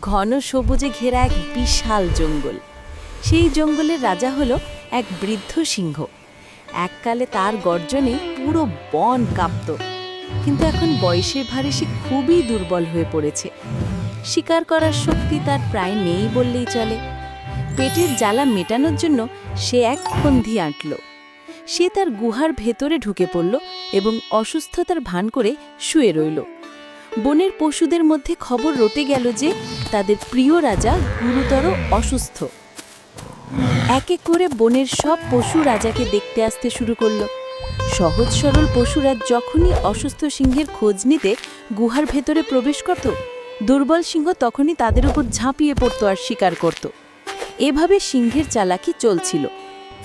ঘন সবুজে ঘেরা এক বিশাল জঙ্গল। সেই জঙ্গলের রাজা হলো এক বৃদ্ধ সিংহ। এককালে তার গর্জনে পুরো বন কাঁপত। কিন্তু এখন বয়সের ভারে সে খুবই দুর্বল হয়ে পড়েছে। শিকার করার শক্তি তার প্রায় নেই বললেই চলে। পেটের জ্বালা মেটানোর জন্য সে এক ফন্দি আঁটল। সে তার গুহার ভেতরে ঢুকে পড়ল এবং অসুস্থতার ভান করে শুয়ে রইল। বনের পশুদের মধ্যে খবর রটে গেল যে তাদের প্রিয় রাজা গুরুতর অসুস্থ। এক এক করে বনের সব পশু রাজাকে দেখতে আসতে শুরু করল। সহজ সরল পশুরা যখনই অসুস্থ সিংহের খোঁজ নিতে গুহার ভেতরে প্রবেশ করত, দুর্বল সিংহ তখনই তাদের উপর ঝাঁপিয়ে পড়তো আর শিকার করত। এভাবে সিংহের চালাকি চলছিল।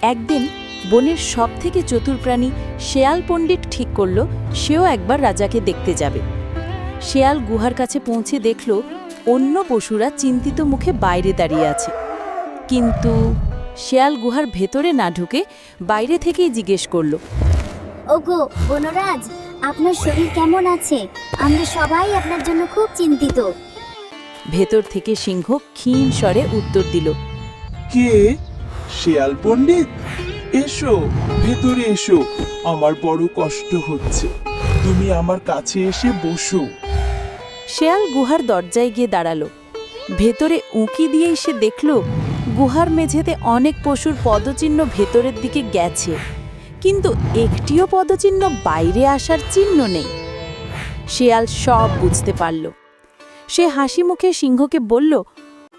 একদিন বনের সব থেকে চতুর প্রাণী শেয়াল পণ্ডিত ঠিক করল, সেও একবার রাজাকে দেখতে যাবে। শেয়াল গুহার কাছে পৌঁছে দেখল অন্য পশুরা চিন্তিত মুখে বাইরে দাঁড়িয়ে আছে। কিন্তু শেয়াল গুহার ভেতরে না ঢুকে বাইরে থেকেই জিজ্ঞেস করল ওগো বনরাজ আপনার শরীর কেমন আছে? আমরা সবাই আপনার জন্য খুব চিন্তিত। ভেতর থেকে সিংহ ক্ষীণ স্বরে উত্তর দিল কে? শেয়াল পণ্ডিত? এসো ভেতরে এসো আমার বড় কষ্ট হচ্ছে। তুমি আমার কাছে এসে বসো। শেয়াল গুহার দরজায় গিয়ে দাঁড়াল। ভেতরে উঁকি দিয়েই সে দেখল গুহার মেঝেতে অনেক পশুর পদচিহ্ন ভেতরের দিকে গেছে। কিন্তু একটিও পদচিহ্ন বাইরে আসার চিহ্ন নেই। শেয়াল সব বুঝতে পারল। সে হাসি মুখে সিংহকে বলল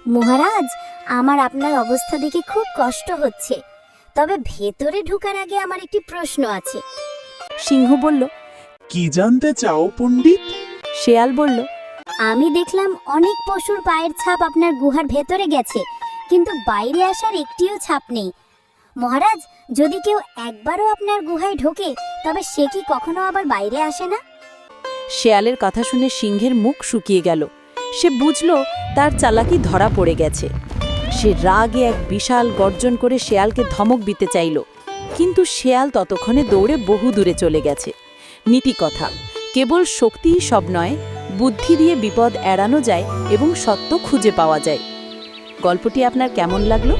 মহারাজ আমার আপনার অবস্থা দেখে খুব কষ্ট হচ্ছে। তবে ভেতরে ঢোকার আগে আমার একটি প্রশ্ন আছে। সিংহ বলল কি জানতে চাও পণ্ডিত? শেয়াল বলল আমি দেখলাম অনেক পশুর পায়ের ছাপ আপনার গুহার ভেতরে গেছে কিন্তু বাইরে আসার একটিও ছাপ নেই। মহারাজ যদি কেউ একবারও আপনার গুহায় ঢোকে তবে সে কি কখনো আবার বাইরে আসে না? শেয়ালের কথা শুনে সিংহের মুখ শুকিয়ে গেল। সে বুঝল তার চালাকি ধরা পড়ে গেছে। সে রাগে এক বিশাল গর্জন করে শেয়ালকে ধমক দিতে চাইল কিন্তু শেয়াল ততক্ষণে দৌড়ে বহু দূরে চলে গেছে। নীতি কথা কেবল শক্তিই সব নয়, বুদ্ধি দিয়ে বিপদ এড়ানো যায় এবং সত্য খুঁজে পাওয়া যায়। গল্পটি আপনার কেমন লাগল?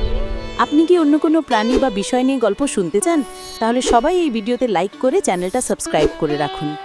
আপনি কি অন্য কোনো প্রাণী বা বিষয় নিয়ে গল্প শুনতে চান? তাহলে সবাই এই ভিডিওতে লাইক করে চ্যানেলটা সাবস্ক্রাইব করে রাখুন।